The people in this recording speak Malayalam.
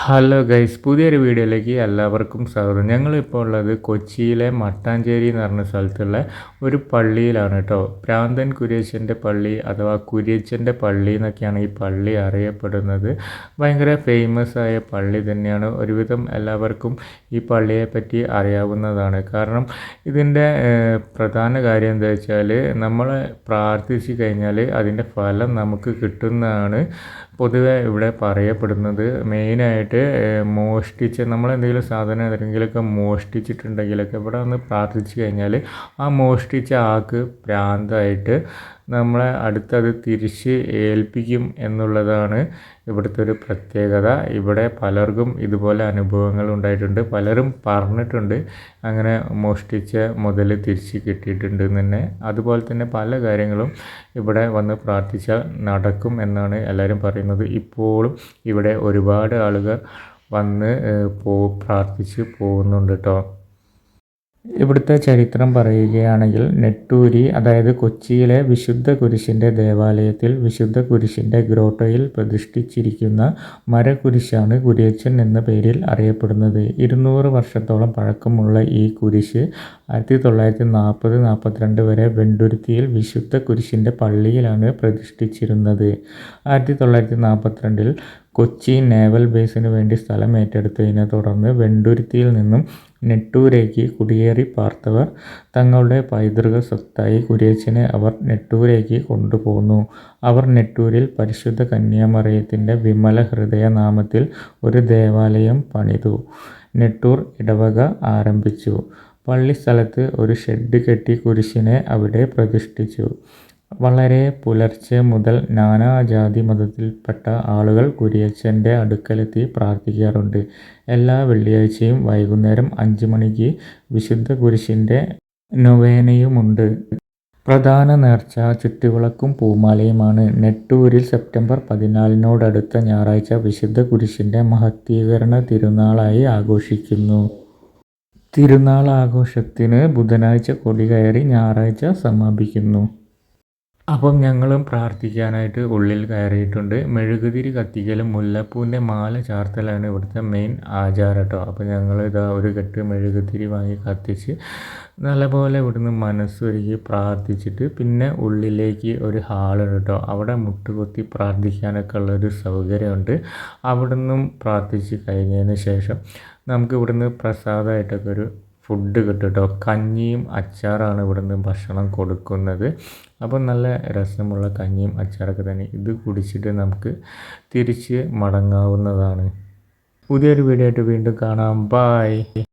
ഹലോ ഗൈസ് പുതിയൊരു വീഡിയോയിലേക്ക് എല്ലാവർക്കും സ്വാഗതം. ഞങ്ങളിപ്പോൾ ഉള്ളത് കൊച്ചിയിലെ മട്ടാഞ്ചേരി എന്ന് പറഞ്ഞ സ്ഥലത്തുള്ള ഒരു പള്ളിയിലാണ് കേട്ടോ. പ്രാന്തൻ കുര്യച്ചന്റെ പള്ളി അഥവാ കുര്യച്ചന്റെ പള്ളി എന്നൊക്കെയാണ് ഈ പള്ളി അറിയപ്പെടുന്നത്. ഭയങ്കര ഫേമസ് ആയ പള്ളി തന്നെയാണ്. ഒരുവിധം എല്ലാവർക്കും ഈ പള്ളിയെ പറ്റി അറിയാവുന്നതാണ്. കാരണം ഇതിന്റെ പ്രധാന കാര്യം എന്താ വെച്ചാൽ നമ്മൾ പ്രാർത്ഥിച്ചു കഴിഞ്ഞാൽ അതിന്റെ ഫലം നമുക്ക് കിട്ടുന്നതാണ് പൊതുവെ ഇവിടെ പറയപ്പെടുന്നത്. മെയിനായിട്ട് ഏഹ്, മോഷ്ടിച്ച് നമ്മളെന്തെങ്കിലും സാധനം ഏതെങ്കിലുമൊക്കെ മോഷ്ടിച്ചിട്ടുണ്ടെങ്കിലൊക്കെ ഇവിടെ വന്ന് പ്രാർത്ഥിച്ചു കഴിഞ്ഞാൽ ആ മോഷ്ടിച്ച ആൾക്ക് ഭ്രാന്തായിട്ട് നമ്മളെ അടുത്തത് തിരിച്ച് ഏൽപ്പിക്കും എന്നുള്ളതാണ് ഇവിടുത്തെ ഒരു പ്രത്യേകത. ഇവിടെ പലർക്കും ഇതുപോലെ അനുഭവങ്ങൾ ഉണ്ടായിട്ടുണ്ട്. പലരും പറഞ്ഞിട്ടുണ്ട്. അങ്ങനെ മോഷ്ടിച്ച മുതൽ തിരിച്ച് കിട്ടിയിട്ടുണ്ട് തന്നെ. അതുപോലെ തന്നെ പല കാര്യങ്ങളും ഇവിടെ വന്ന് പ്രാർത്ഥിച്ചാൽ നടക്കും എന്നാണ് എല്ലാവരും പറയുന്നത്. ഇപ്പോഴും ഇവിടെ ഒരുപാട് ആളുകൾ വന്ന് പോ പ്രാർത്ഥിച്ച് പോകുന്നുണ്ട് കേട്ടോ. ഇവിടുത്തെ ചരിത്രം പറയുകയാണെങ്കിൽ നെട്ടൂരി അതായത് കൊച്ചിയിലെ വിശുദ്ധ കുരിശിന്റെ ദേവാലയത്തിൽ വിശുദ്ധ കുരിശിന്റെ ഗ്രോട്ടോയിൽ പ്രതിഷ്ഠിച്ചിരിക്കുന്ന മരക്കുരിശാണ് കുരിയച്ചൻ എന്ന പേരിൽ അറിയപ്പെടുന്നത്. ഇരുന്നൂറ് വർഷത്തോളം പഴക്കമുള്ള ഈ കുരിശ് ആയിരത്തി തൊള്ളായിരത്തി നാൽപ്പത് നാൽപ്പത്തിരണ്ട് വരെ വെണ്ടുരുത്തിയിൽ വിശുദ്ധ കുരിശിന്റെ പള്ളിയിലാണ് പ്രതിഷ്ഠിച്ചിരുന്നത്. ആയിരത്തി തൊള്ളായിരത്തി നാൽപ്പത്തിരണ്ടിൽ കൊച്ചി നേവൽ ബേസിന് വേണ്ടി സ്ഥലം ഏറ്റെടുത്തതിനെ തുടർന്ന് വെണ്ടുരുത്തിയിൽ നിന്നും നെട്ടൂരേക്ക് കുടിയേറി പാർത്തവർ തങ്ങളുടെ പൈതൃക സ്വത്തായി കുരിയച്ചനെ അവർ നെട്ടൂരേക്ക് കൊണ്ടുപോന്നു. അവർ നെട്ടൂരിൽ പരിശുദ്ധ കന്യാമറിയത്തിന്റെ വിമല ഹൃദയ നാമത്തിൽ ഒരു ദേവാലയം പണിതു. നെട്ടൂർ ഇടവക ആരംഭിച്ചു. പള്ളി സ്ഥലത്ത് ഒരു ഷെഡ് കെട്ടി കുരിശിനെ അവിടെ പ്രതിഷ്ഠിച്ചു. വളരെ പുലർച്ചെ മുതൽ നാനാജാതി മതത്തിൽപ്പെട്ട ആളുകൾ കുരിയച്ചന്റെ അടുക്കലെത്തി പ്രാർത്ഥിക്കാറുണ്ട്. എല്ലാ വെള്ളിയാഴ്ചയും വൈകുന്നേരം അഞ്ച് മണിക്ക് വിശുദ്ധ കുരിശിന്റെ നൊവേനയുമുണ്ട്. പ്രധാന നേർച്ച ചുറ്റുവിളക്കും പൂമാലയുമാണ്. നെട്ടൂരിൽ സെപ്റ്റംബർ പതിനാലിനോടടുത്ത ഞായറാഴ്ച വിശുദ്ധ കുരിശിന്റെ മഹത്വീകരണ തിരുനാളായി ആഘോഷിക്കുന്നു. തിരുനാൾ ആഘോഷത്തിന് ബുധനാഴ്ച കൊടികയറി ഞായറാഴ്ച സമാപിക്കുന്നു. അപ്പം ഞങ്ങളും പ്രാർത്ഥിക്കാനായിട്ട് ഉള്ളിൽ കയറിയിട്ടുണ്ട്. മെഴുകുതിരി കത്തിക്കലും മുല്ലപ്പൂവിന്റെ മാല ചാർത്തലാണ് ഇവിടുത്തെ മെയിൻ ആചാരം കേട്ടോ. അപ്പോൾ ഞങ്ങൾ ഇതാ ഒരു കെട്ട് മെഴുകുതിരി വാങ്ങി കത്തിച്ച് നല്ലപോലെ ഇവിടുന്ന് മനസ്സൊരുക്കി പ്രാർത്ഥിച്ചിട്ട് പിന്നെ ഉള്ളിലേക്ക് ഒരു ഹാളുണ്ട് കേട്ടോ. അവിടെ മുട്ടുകുത്തി പ്രാർത്ഥിക്കാനൊക്കെ ഉള്ളൊരു സൗകര്യമുണ്ട്. അവിടുന്നും പ്രാർത്ഥിച്ച് കഴിഞ്ഞതിന് ശേഷം നമുക്ക് ഇവിടുന്ന് പ്രസാദമായിട്ടൊക്കെ ഒരു ഫുഡ് കിട്ടും കേട്ടോ കഞ്ഞിയും അച്ചാറാണ് ഇവിടുന്ന് ഭക്ഷണം കൊടുക്കുന്നത്. അപ്പോൾ നല്ല രസമുള്ള കഞ്ഞിയും അച്ചാറൊക്കെ തന്നെ ഇത് കുടിച്ചിട്ട് നമുക്ക് തിരിച്ച് മടങ്ങാവുന്നതാണ്. പുതിയൊരു വീഡിയോ ആയിട്ട് വീണ്ടും കാണാം. ബായ്